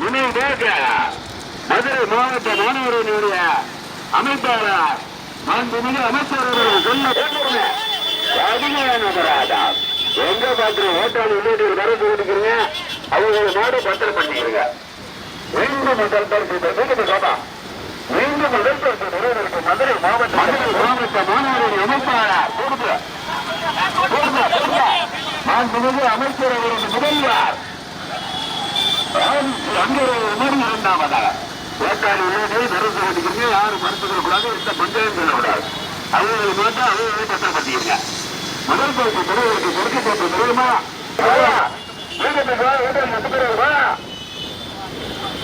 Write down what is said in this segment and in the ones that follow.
நினைவாக மதுரை மாவட்ட மாணவர்களுடைய அமைப்பாளர் மாண்புமிகு அமைச்சர் அவர்கள் சொல்ல அதிகமானவராதா எங்க பாக்குற ஓட்டாளி உள்ளிட்டு வரது கொடுக்குறீங்க? அவங்களோட நாடு பத்திரம் பண்ணிக்கிறீங்க மீண்டும் முதல் பரிசு வீட்டுக்கு சோபா மீண்டும் முதல் பரிசு நிறைவேற்கு மதுரை மாவட்ட மதுரை மாவட்ட மாணவர்களுடைய அமைப்பாளர். கொடுத்து மாண்புமிகு அமைச்சர் அவரது முதல்வர். அங்கே ஒரு இரண்டாவதாக ஓட்டாளி உள்ளது மருந்து யாரும் மருந்து கூடாது எந்த பஞ்சாயம் சொல்லக்கூடாது. அவங்களுக்கு மட்டும் அவங்க பத்திரம் பண்ணிக்கிறீங்க முதல் பரிசு பெறுவதற்கு கொடுக்கப்பட்ட தெரியுமா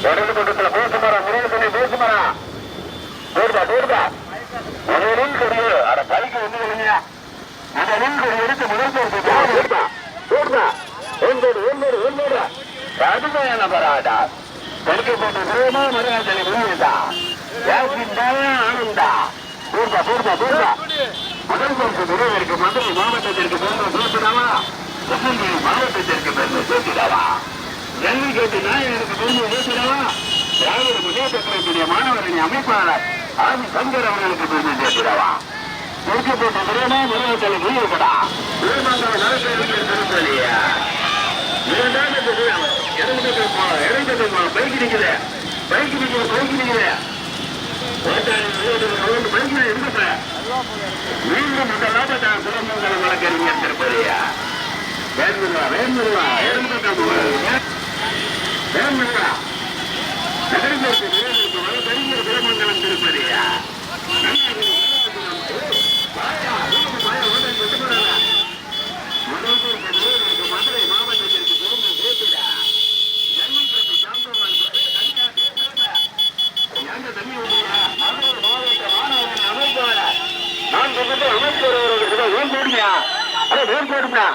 இடது பக்கத்துல பேசுமாரா முருகன் சொல்லி பேசுமாரா. போடுதா போடுதா முதலில் கொடிய அட பைக்கு வந்து இல்லைங்க முதலில் கொடி எடுத்து முதல் பரிசு போடுதா போடுதா ஒன்பது ஒன்பது ஒன்பது கடுமையான பராடா கொடுக்கப்பட்ட பிரேமா மருகாச்சலி புரியுதா ஆனந்தா? பூர்வா பூர்வா பூர்வா. முதல் பரிசு பெறுவதற்கு மதுரை மாவட்டத்திற்கு பெருமை சேர்த்துடாமா கிருஷ்ணகிரி மாவட்டத்திற்கு பெருமை சேர்த்துடாவா ஜல்லிக்கட்டு நாயகருக்கு பெருமை சேர்த்துடாவா திராவிட முன்னேற்ற கழகத்துடைய மாணவரணி அமைப்பாளர் ஆதி சங்கர் அவர்களுக்கு பெருமை சேர்த்துடாவா கொடுக்கப்பட்ட பிரேமா மருகாச்சலி புரியுதா பிரேமாந்தர நலசேரிக்கு திருப்பலியா பைக் நிக்குது. பைக் நிக்குது பைக் நிக்குது. பைக் இருந்துப்ப மீண்டும் முதலாக தான் குலமங்கலம் வழக்கறிஞர் திருப்பதியா வேண்டுமா வேண்டுமா வேண்டுமா. நகரத்திற்கு வழக்கறிஞர் குலமங்கலம் திருப்பதியா மதுரை மாவட்டத்திற்கு பெருமை சேர்த்துடா ஜல்லிக்கட்டு சாம்பவான் தனியா சேர்த்துடா எங்க தண்ணி ஊத்துறா? மதுரை மாவட்ட மாணவர்கள் அமைப்பாளர். நான் சொல்றது அமைச்சர் அண்ணா,